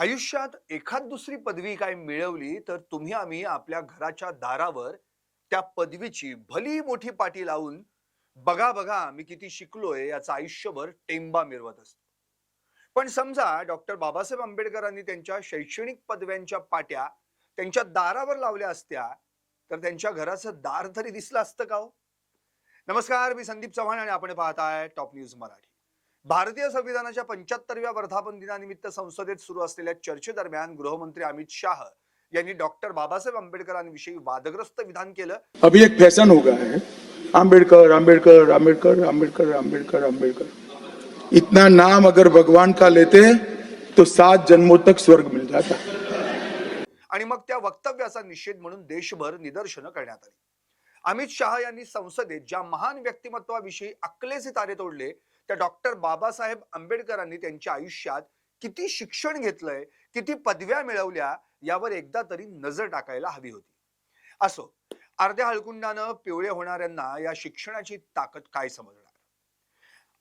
आयुष्यात एखाद दुसरी पदवी काय मिळवली तर तुम्ही आम्ही आपल्या घराच्या दारावर त्या पदवीची भली मोठी पाटी लावून बघा बघा मी किती शिकलोय याचा आयुष्यभर टेंबा मिरवत असतो. पण समजा डॉक्टर बाबासाहेब आंबेडकरांनी त्यांच्या शैक्षणिक पदव्यांच्या पाट्या त्यांच्या दारावर लावल्या असत्या तर त्यांच्या घराचं दार तरी दिसलं असतं का हो? नमस्कार मी संदीप चव्हाण आणि आपण पाहताय टॉप न्यूज मराठी. भारतीय संविधानाच्या पंच्याहत्तरव्या वर्धापन दिनानिमित्त संसदेत सुरू असलेल्या चर्चेदरम्यान गृहमंत्री अमित शाह यांनी डॉक्टर बाबासाहेब आंबेडकरांविषयी वादग्रस्त विधान केलं. अभी एक फैशन हो गया है। आम्बेडकर आम्बेडकर आम्बेडकर आम्बेडकर आम्बेडकर आम्बेडकर इतना नाम अगर भगवान का लेते तो सात जन्मों तक स्वर्ग मिल जाता आणि मग त्या वक्तव्याचा निषेध म्हणून देशभर निदर्शनं करण्यात आली. अमित शहा यांनी संसदेत ज्या महान व्यक्तिमत्वाविषयी अकलेचे तारे तोडले त्या डॉक्टर बाबासाहेब आंबेडकरांनी त्यांच्या आयुष्यात किती शिक्षण घेतलंय किती पदव्या मिळवल्या यावर एकदा तरी नजर टाकायला हवी होती. असो अर्ध्या हळकुंडानं पिवळे होणाऱ्यांना या शिक्षणाची ताकद काय समजणार?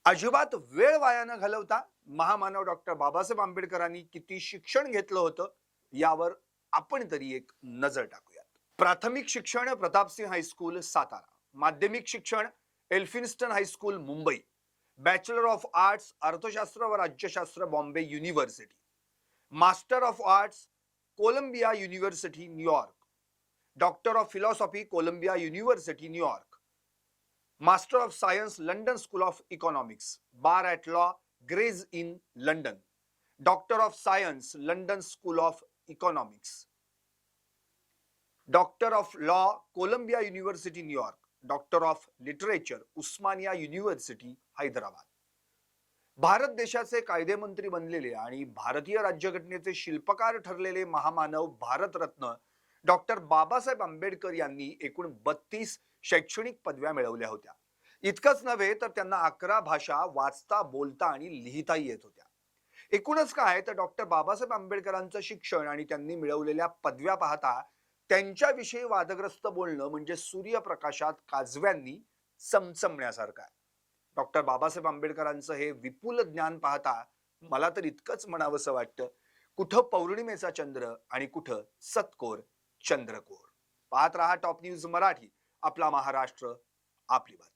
अजिबात वेळ वाया न घालवता महामानव डॉक्टर बाबासाहेब आंबेडकरांनी किती शिक्षण घेतलं होतं यावर आपण तरी एक नजर टाकूयात. प्राथमिक शिक्षण प्रतापसिंह हायस्कूल सातारा. माध्यमिक शिक्षण Elphinstone high school Mumbai. Bachelor of arts अर्थशास्त्र व राज्यशास्त्र Bombay University master of arts Columbia University New York doctor of philosophy Columbia University New York master of science London School of Economics bar at law Gray's Inn London doctor of science London School of Economics doctor of law Columbia University New York doctor of literature Osmania university Hyderabad. Bharat देशाचे कायदेमंत्री बनलेले आणि भारतीय राज्यघटनेचे शिल्पकार ठरलेले महामानव Bharat Ratna doctor Babasaheb Ambedkar यांनी एकूण बत्तीस शैक्षणिक पदव्या मिळवल्या होत्या. इतकंच नव्हे तर त्यांना अकरा भाषा वाचता बोलता आणि लिहिताही येत होत्या. एकूणच काय तर डॉक्टर बाबासाहेब आंबेडकरांचं शिक्षण आणि त्यांनी मिळवलेल्या पदव्या पाहता त्यांच्याविषयी वादग्रस्त बोलणं म्हणजे सूर्यप्रकाशात काजव्यांनी चमचमण्यासारखं आहे. डॉक्टर बाबासाहेब आंबेडकरांचं हे विपुल ज्ञान पाहता मला तर इतकंच म्हणावंसं वाटतं कुठं पौर्णिमेचा चंद्र आणि कुठं सत्कोर चंद्रकोर. पाहत रहा टॉप न्यूज मराठी आपला महाराष्ट्र आपली बात